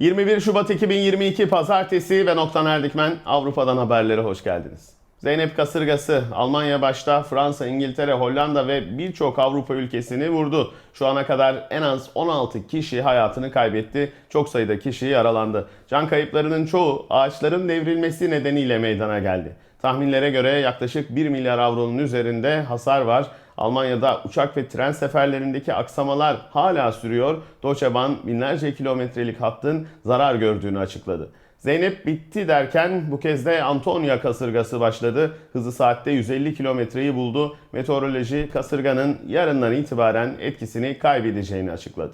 21 Şubat 2022 Pazartesi ve Noktan Erdikmen Avrupa'dan haberlere hoş geldiniz. Zeynep kasırgası Almanya başta Fransa, İngiltere, Hollanda ve birçok Avrupa ülkesini vurdu. Şu ana kadar en az 16 kişi hayatını kaybetti. Çok sayıda kişi yaralandı. Can kayıplarının çoğu ağaçların devrilmesi nedeniyle meydana geldi. Tahminlere göre yaklaşık 1 milyar avronun üzerinde hasar var. Almanya'da uçak ve tren seferlerindeki aksamalar hala sürüyor. Deutsche Bahn binlerce kilometrelik hattın zarar gördüğünü açıkladı. Zeynep bitti derken bu kez de Antonia kasırgası başladı. Hızı saatte 150 kilometreyi buldu. Meteoroloji kasırganın yarından itibaren etkisini kaybedeceğini açıkladı.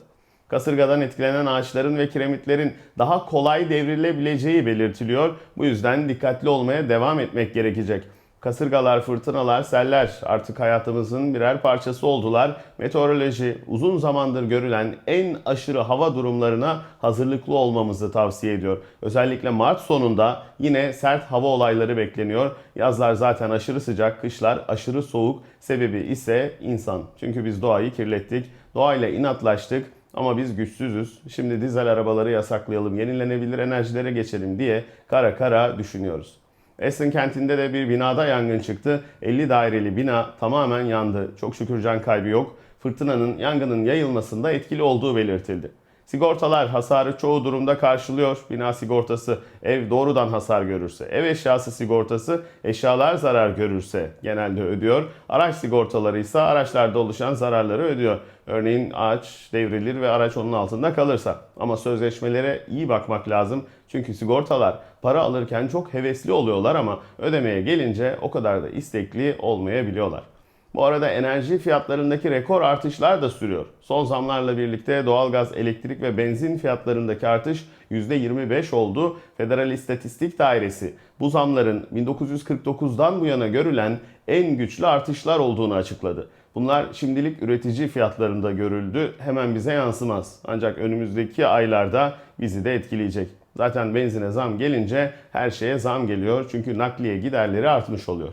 Kasırgadan etkilenen ağaçların ve kiremitlerin daha kolay devrilebileceği belirtiliyor. Bu yüzden dikkatli olmaya devam etmek gerekecek. Kasırgalar, fırtınalar, seller artık hayatımızın birer parçası oldular. Meteoroloji uzun zamandır görülen en aşırı hava durumlarına hazırlıklı olmamızı tavsiye ediyor. Özellikle Mart sonunda yine sert hava olayları bekleniyor. Yazlar zaten aşırı sıcak, kışlar aşırı soğuk. Sebebi ise insan. Çünkü biz doğayı kirlettik, doğayla inatlaştık. Ama biz güçsüzüz. Şimdi dizel arabaları yasaklayalım, yenilenebilir enerjilere geçelim diye kara kara düşünüyoruz. Essen kentinde de bir binada yangın çıktı. 50 daireli bina tamamen yandı. Çok şükür can kaybı yok. Fırtınanın yangının yayılmasında etkili olduğu belirtildi. Sigortalar hasarı çoğu durumda karşılıyor. Bina sigortası ev doğrudan hasar görürse, ev eşyası sigortası eşyalar zarar görürse genelde ödüyor. Araç sigortaları ise araçlarda oluşan zararları ödüyor. Örneğin ağaç devrilir ve araç onun altında kalırsa. Ama sözleşmelere iyi bakmak lazım. Çünkü sigortalar para alırken çok hevesli oluyorlar ama ödemeye gelince o kadar da istekli olmayabiliyorlar. Bu arada enerji fiyatlarındaki rekor artışlar da sürüyor. Son zamlarla birlikte doğalgaz, elektrik ve benzin fiyatlarındaki artış %25 oldu. Federal İstatistik Dairesi bu zamların 1949'dan bu yana görülen en güçlü artışlar olduğunu açıkladı. Bunlar şimdilik üretici fiyatlarında görüldü. Hemen bize yansımaz. Ancak önümüzdeki aylarda bizi de etkileyecek. Zaten benzine zam gelince her şeye zam geliyor. Çünkü nakliye giderleri artmış oluyor.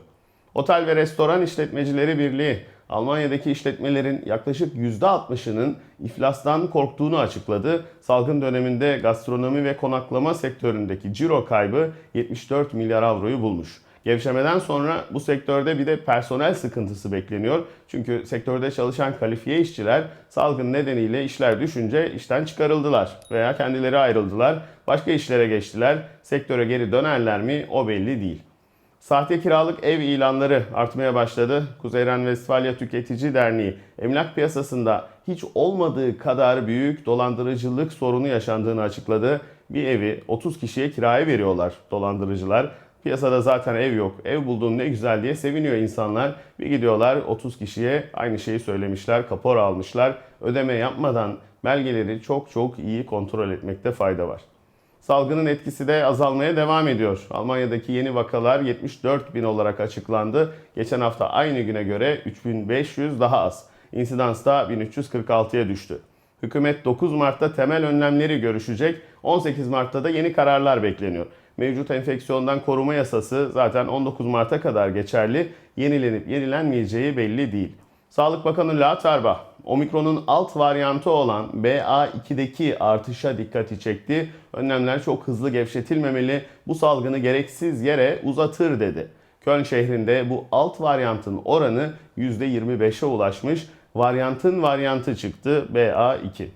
Otel ve Restoran İşletmecileri Birliği Almanya'daki işletmelerin yaklaşık %60'ının iflastan korktuğunu açıkladı. Salgın döneminde gastronomi ve konaklama sektöründeki ciro kaybı 74 milyar avroyu bulmuş. Gevşemeden sonra bu sektörde bir de personel sıkıntısı bekleniyor. Çünkü sektörde çalışan kalifiye işçiler salgın nedeniyle işler düşünce işten çıkarıldılar veya kendileri ayrıldılar. Başka işlere geçtiler. Sektöre geri dönerler mi o belli değil. Sahte kiralık ev ilanları artmaya başladı. Kuzey Ren-Vestfalya Tüketici Derneği emlak piyasasında hiç olmadığı kadar büyük dolandırıcılık sorunu yaşandığını açıkladı. Bir evi 30 kişiye kiraya veriyorlar dolandırıcılar. Piyasada zaten ev yok. Ev bulduğum ne güzel diye seviniyor insanlar. Bir gidiyorlar 30 kişiye aynı şeyi söylemişler, kapor almışlar. Ödeme yapmadan belgeleri çok çok iyi kontrol etmekte fayda var. Salgının etkisi de azalmaya devam ediyor. Almanya'daki yeni vakalar 74 bin olarak açıklandı. Geçen hafta aynı güne göre 3500 daha az. İnsidans da 1346'ya düştü. Hükümet 9 Mart'ta temel önlemleri görüşecek. 18 Mart'ta da yeni kararlar bekleniyor. Mevcut enfeksiyondan koruma yasası zaten 19 Mart'a kadar geçerli. Yenilenip yenilenmeyeceği belli değil. Sağlık Bakanı La Tarba, Omikron'un alt varyantı olan BA2'deki artışa dikkati çekti. Önlemler çok hızlı gevşetilmemeli, bu salgını gereksiz yere uzatır dedi. Köln şehrinde bu alt varyantın oranı %25'e ulaşmış. Varyantın varyantı çıktı BA2.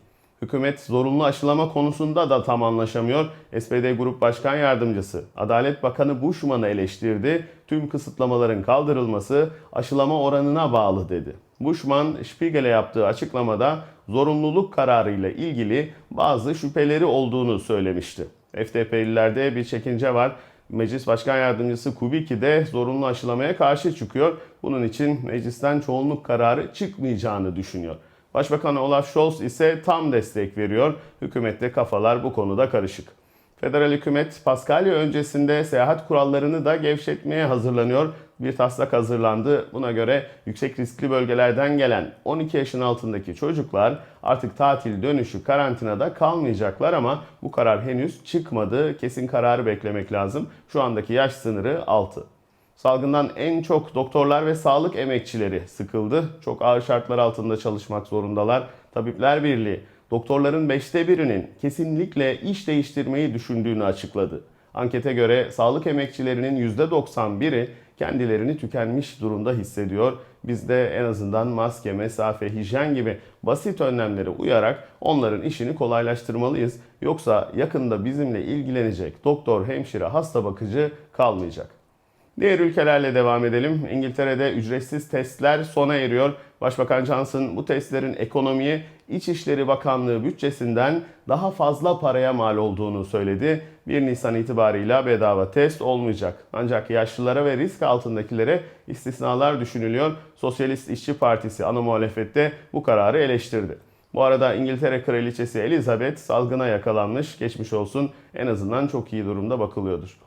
Hükümet zorunlu aşılama konusunda da tam anlaşamıyor. SPD Grup Başkan Yardımcısı Adalet Bakanı Bushman'ı eleştirdi. Tüm kısıtlamaların kaldırılması aşılama oranına bağlı dedi. Bushman Spiegel'e yaptığı açıklamada zorunluluk kararıyla ilgili bazı şüpheleri olduğunu söylemişti. FDP'lilerde bir çekince var. Meclis Başkan Yardımcısı Kubicki de zorunlu aşılamaya karşı çıkıyor. Bunun için meclisten çoğunluk kararı çıkmayacağını düşünüyor. Başbakan Olaf Scholz ise tam destek veriyor. Hükümette kafalar bu konuda karışık. Federal hükümet Paskalya öncesinde seyahat kurallarını da gevşetmeye hazırlanıyor. Bir taslak hazırlandı. Buna göre yüksek riskli bölgelerden gelen 12 yaşın altındaki çocuklar artık tatil dönüşü karantinada kalmayacaklar ama bu karar henüz çıkmadı. Kesin kararı beklemek lazım. Şu andaki yaş sınırı 6. Salgından en çok doktorlar ve sağlık emekçileri sıkıldı. Çok ağır şartlar altında çalışmak zorundalar. Tabipler Birliği doktorların beşte birinin kesinlikle iş değiştirmeyi düşündüğünü açıkladı. Ankete göre sağlık emekçilerinin %91'i kendilerini tükenmiş durumda hissediyor. Biz de en azından maske, mesafe, hijyen gibi basit önlemlere uyarak onların işini kolaylaştırmalıyız. Yoksa yakında bizimle ilgilenecek doktor, hemşire, hasta bakıcı kalmayacak. Diğer ülkelerle devam edelim. İngiltere'de ücretsiz testler sona eriyor. Başbakan Johnson bu testlerin ekonomiye İçişleri Bakanlığı bütçesinden daha fazla paraya mal olduğunu söyledi. 1 Nisan itibarıyla bedava test olmayacak. Ancak yaşlılara ve risk altındakilere istisnalar düşünülüyor. Sosyalist İşçi Partisi ana muhalefette bu kararı eleştirdi. Bu arada İngiltere Kraliçesi Elizabeth salgına yakalanmış. Geçmiş olsun en azından çok iyi durumda bakılıyordur.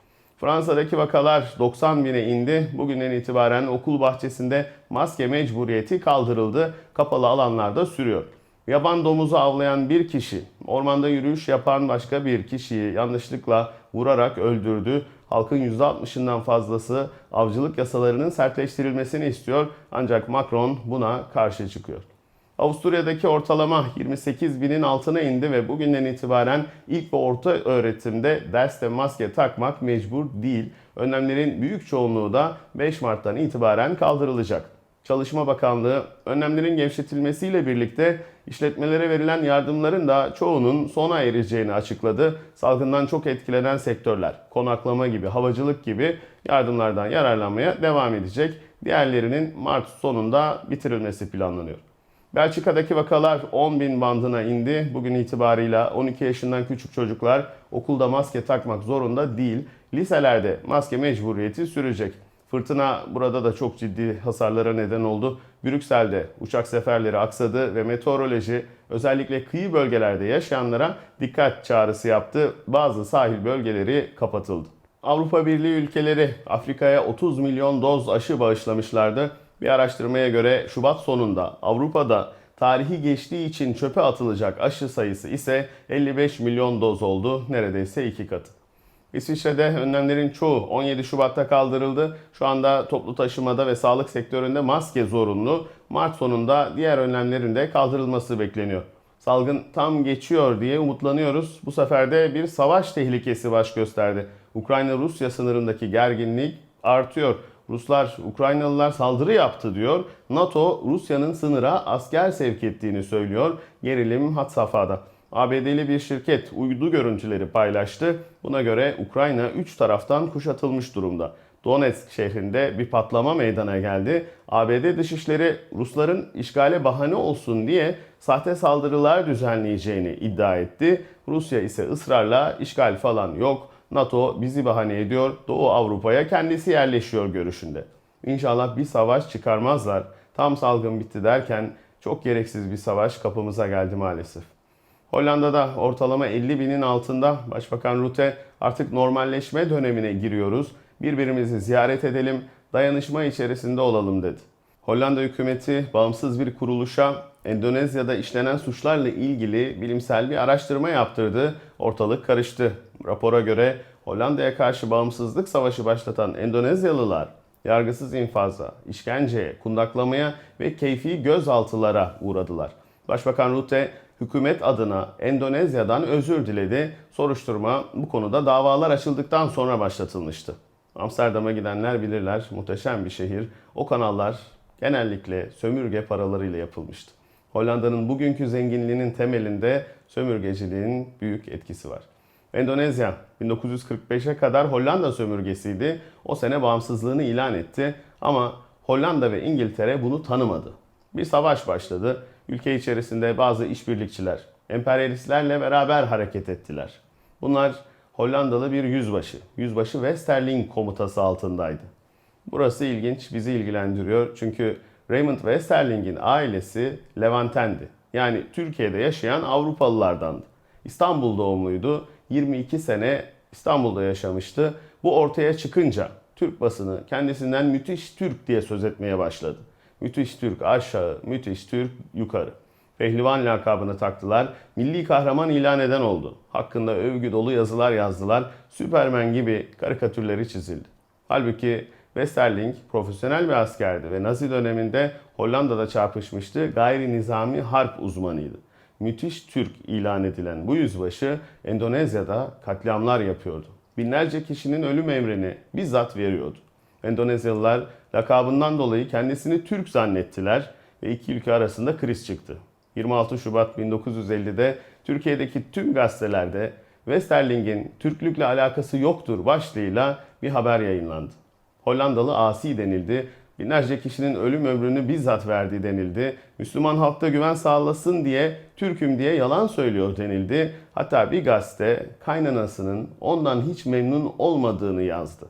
Fransa'daki vakalar 90 bine indi. Bugünden itibaren okul bahçesinde maske mecburiyeti kaldırıldı. Kapalı alanlarda sürüyor. Yaban domuzu avlayan bir kişi, ormanda yürüyüş yapan başka bir kişiyi yanlışlıkla vurarak öldürdü. Halkın %60'ından fazlası avcılık yasalarının sertleştirilmesini istiyor. Ancak Macron buna karşı çıkıyor. Avusturya'daki ortalama 28 binin altına indi ve bugünden itibaren ilk ve orta öğretimde derste maske takmak mecbur değil. Önlemlerin büyük çoğunluğu da 5 Mart'tan itibaren kaldırılacak. Çalışma Bakanlığı önlemlerin gevşetilmesiyle birlikte işletmelere verilen yardımların da çoğunun sona ereceğini açıkladı. Salgından çok etkilenen sektörler, konaklama gibi, havacılık gibi yardımlardan yararlanmaya devam edecek. Diğerlerinin Mart sonunda bitirilmesi planlanıyor. Belçika'daki vakalar 10 bin bandına indi. Bugün itibarıyla 12 yaşından küçük çocuklar okulda maske takmak zorunda değil. Liselerde maske mecburiyeti sürecek. Fırtına burada da çok ciddi hasarlara neden oldu. Brüksel'de uçak seferleri aksadı ve meteoroloji özellikle kıyı bölgelerde yaşayanlara dikkat çağrısı yaptı. Bazı sahil bölgeleri kapatıldı. Avrupa Birliği ülkeleri Afrika'ya 30 milyon doz aşı bağışlamışlardı. Bir araştırmaya göre Şubat sonunda Avrupa'da tarihi geçtiği için çöpe atılacak aşı sayısı ise 55 milyon doz oldu. Neredeyse iki katı. İsviçre'de önlemlerin çoğu 17 Şubat'ta kaldırıldı. Şu anda toplu taşımada ve sağlık sektöründe maske zorunlu. Mart sonunda diğer önlemlerin de kaldırılması bekleniyor. Salgın tam geçiyor diye umutlanıyoruz. Bu sefer de bir savaş tehlikesi baş gösterdi. Ukrayna-Rusya sınırındaki gerginlik artıyor. Ruslar, Ukraynalılar saldırı yaptı diyor. NATO, Rusya'nın sınıra asker sevk ettiğini söylüyor. Gerilim had safhada. ABD'li bir şirket uydu görüntüleri paylaştı. Buna göre Ukrayna 3 taraftan kuşatılmış durumda. Donetsk şehrinde bir patlama meydana geldi. ABD Dışişleri Rusların işgale bahane olsun diye sahte saldırılar düzenleyeceğini iddia etti. Rusya ise ısrarla işgal falan yok. NATO bizi bahane ediyor. Doğu Avrupa'ya kendisi yerleşiyor görüşünde. İnşallah bir savaş çıkarmazlar. Tam salgın bitti derken çok gereksiz bir savaş kapımıza geldi maalesef. Hollanda'da ortalama 50 binin altında Başbakan Rutte artık normalleşme dönemine giriyoruz. Birbirimizi ziyaret edelim, dayanışma içerisinde olalım dedi. Hollanda hükümeti bağımsız bir kuruluşa Endonezya'da işlenen suçlarla ilgili bilimsel bir araştırma yaptırdı. Ortalık karıştı. Rapora göre Hollanda'ya karşı bağımsızlık savaşı başlatan Endonezyalılar yargısız infaza, işkenceye, kundaklamaya ve keyfi gözaltılara uğradılar. Başbakan Rutte hükümet adına Endonezya'dan özür diledi. Soruşturma bu konuda davalar açıldıktan sonra başlatılmıştı. Amsterdam'a gidenler bilirler. Muhteşem bir şehir. O kanallar genellikle sömürge paralarıyla yapılmıştı. Hollanda'nın bugünkü zenginliğinin temelinde sömürgeciliğin büyük etkisi var. Endonezya 1945'e kadar Hollanda sömürgesiydi. O sene bağımsızlığını ilan etti ama Hollanda ve İngiltere bunu tanımadı. Bir savaş başladı. Ülke içerisinde bazı işbirlikçiler emperyalistlerle beraber hareket ettiler. Bunlar Hollandalı bir yüzbaşı. Yüzbaşı Westerling komutası altındaydı. Burası ilginç, bizi ilgilendiriyor. Çünkü Raymond Westerling'in ailesi Levantendi. Yani Türkiye'de yaşayan Avrupalılardandı. İstanbul doğumluydu. 22 sene İstanbul'da yaşamıştı. Bu ortaya çıkınca Türk basını kendisinden müthiş Türk diye söz etmeye başladı. Müthiş Türk aşağı, müthiş Türk yukarı. Pehlivan lakabını taktılar. Milli kahraman ilan eden oldu. Hakkında övgü dolu yazılar yazdılar. Süpermen gibi karikatürleri çizildi. Halbuki Westerling profesyonel bir askerdi ve Nazi döneminde Hollanda'da çarpışmıştı. Gayri nizami harp uzmanıydı. müthiş Türk ilan edilen bu yüzbaşı Endonezya'da katliamlar yapıyordu. Binlerce kişinin ölüm emrini bizzat veriyordu. Endonezyalılar lakabından dolayı kendisini Türk zannettiler ve iki ülke arasında kriz çıktı. 26 Şubat 1950'de Türkiye'deki tüm gazetelerde Westerling'in Türklükle alakası yoktur başlığıyla bir haber yayınlandı. Hollandalı asi denildi. Binlerce kişinin ölüm ömrünü bizzat verdiği denildi. Müslüman halkta güven sağlasın diye Türk'üm diye yalan söylüyor denildi. Hatta bir gazete kaynanasının ondan hiç memnun olmadığını yazdı.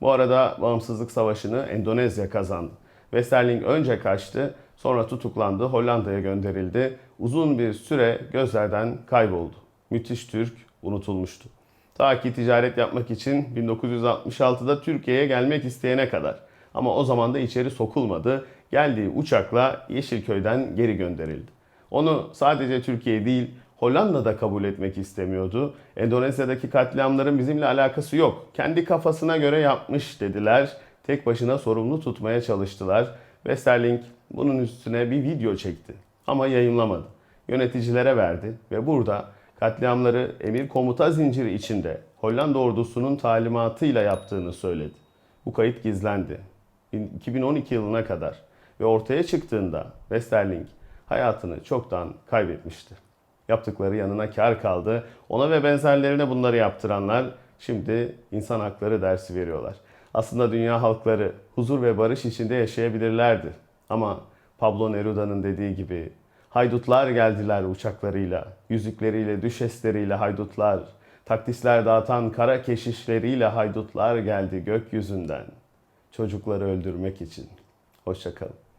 Bu arada bağımsızlık savaşını Endonezya kazandı. Westerling önce kaçtı, sonra tutuklandı, Hollanda'ya gönderildi. Uzun bir süre gözlerden kayboldu. Müthiş Türk unutulmuştu. Ta ki ticaret yapmak için 1966'da Türkiye'ye gelmek isteyene kadar. Ama o zaman da içeri sokulmadı. Geldiği uçakla Yeşilköy'den geri gönderildi. Onu sadece Türkiye değil Hollanda'da kabul etmek istemiyordu. Endonezya'daki katliamların bizimle alakası yok. Kendi kafasına göre yapmış dediler. Tek başına sorumlu tutmaya çalıştılar. Westerling bunun üstüne bir video çekti. Ama yayınlamadı. Yöneticilere verdi ve burada katliamları emir komuta zinciri içinde Hollanda ordusunun talimatıyla yaptığını söyledi. Bu kayıt gizlendi. 2012 yılına kadar ve ortaya çıktığında Westerling hayatını çoktan kaybetmişti. Yaptıkları yanına kar kaldı. Ona ve benzerlerine bunları yaptıranlar şimdi insan hakları dersi veriyorlar. Aslında dünya halkları huzur ve barış içinde yaşayabilirlerdi. Ama Pablo Neruda'nın dediği gibi haydutlar geldiler uçaklarıyla, yüzükleriyle, düşesleriyle haydutlar, taktisler dağıtan kara keşişleriyle haydutlar geldi gökyüzünden çocukları öldürmek için. Hoşçakalın.